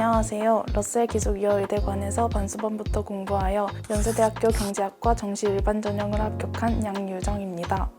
안녕하세요. 러셀 기숙여의대관에서 반수반부터 공부하여 연세대학교 경제학과 정시 일반 전형을 합격한 양유정입니다.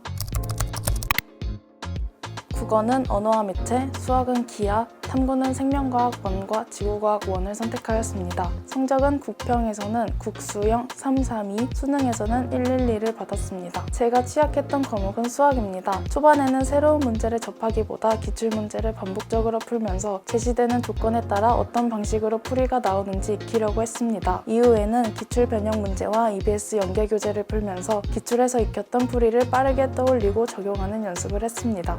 국어는 언어와 매체, 수학은 기하, 탐구는 생명과학 1과 지구과학 1을 선택하였습니다. 성적은 국평에서는 국수형 332, 수능에서는 112를 받았습니다. 제가 취약했던 과목은 수학입니다. 초반에는 새로운 문제를 접하기보다 기출 문제를 반복적으로 풀면서 제시되는 조건에 따라 어떤 방식으로 풀이가 나오는지 익히려고 했습니다. 이후에는 기출 변형 문제와 EBS 연계 교재를 풀면서 기출에서 익혔던 풀이를 빠르게 떠올리고 적용하는 연습을 했습니다.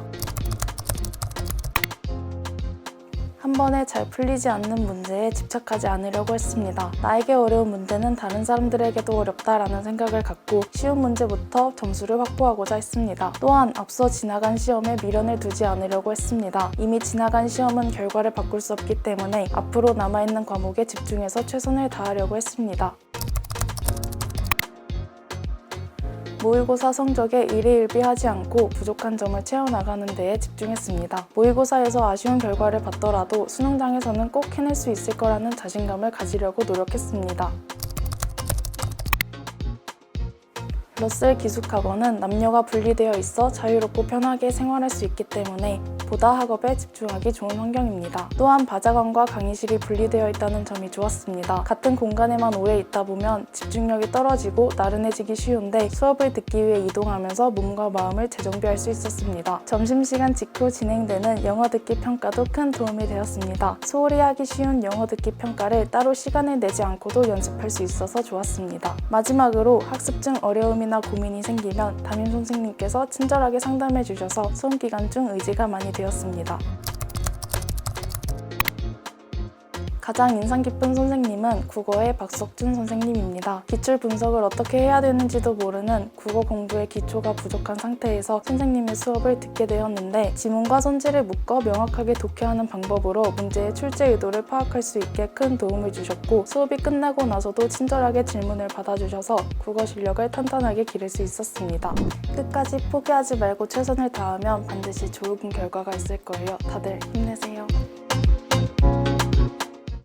한 번에 잘 풀리지 않는 문제에 집착하지 않으려고 했습니다. 나에게 어려운 문제는 다른 사람들에게도 어렵다라는 생각을 갖고 쉬운 문제부터 점수를 확보하고자 했습니다. 또한 앞서 지나간 시험에 미련을 두지 않으려고 했습니다. 이미 지나간 시험은 결과를 바꿀 수 없기 때문에 앞으로 남아있는 과목에 집중해서 최선을 다하려고 했습니다. 모의고사 성적에 일희일비하지 않고 부족한 점을 채워나가는 데에 집중했습니다. 모의고사에서 아쉬운 결과를 봤더라도 수능장에서는 꼭 해낼 수 있을 거라는 자신감을 가지려고 노력했습니다. 러셀 기숙학원은 남녀가 분리되어 있어 자유롭고 편하게 생활할 수 있기 때문에 보다 학업에 집중하기 좋은 환경입니다. 또한 바자관과 강의실이 분리되어 있다는 점이 좋았습니다. 같은 공간에만 오래 있다 보면 집중력이 떨어지고 나른해지기 쉬운데 수업을 듣기 위해 이동하면서 몸과 마음을 재정비할 수 있었습니다. 점심시간 직후 진행되는 영어 듣기 평가도 큰 도움이 되었습니다. 소홀히 하기 쉬운 영어 듣기 평가를 따로 시간을 내지 않고도 연습할 수 있어서 좋았습니다. 마지막으로 학습 중 어려움이나 고민이 생기면 담임 선생님께서 친절하게 상담해 주셔서 수험 기간 중 의지가 많이 되었습니다. 가장 인상 깊은 선생님은 국어의 박석준 선생님입니다. 기출 분석을 어떻게 해야 되는지도 모르는 국어 공부의 기초가 부족한 상태에서 선생님의 수업을 듣게 되었는데 지문과 선지를 묶어 명확하게 독해하는 방법으로 문제의 출제 의도를 파악할 수 있게 큰 도움을 주셨고 수업이 끝나고 나서도 친절하게 질문을 받아주셔서 국어 실력을 탄탄하게 기를 수 있었습니다. 끝까지 포기하지 말고 최선을 다하면 반드시 좋은 결과가 있을 거예요. 다들 힘내세요.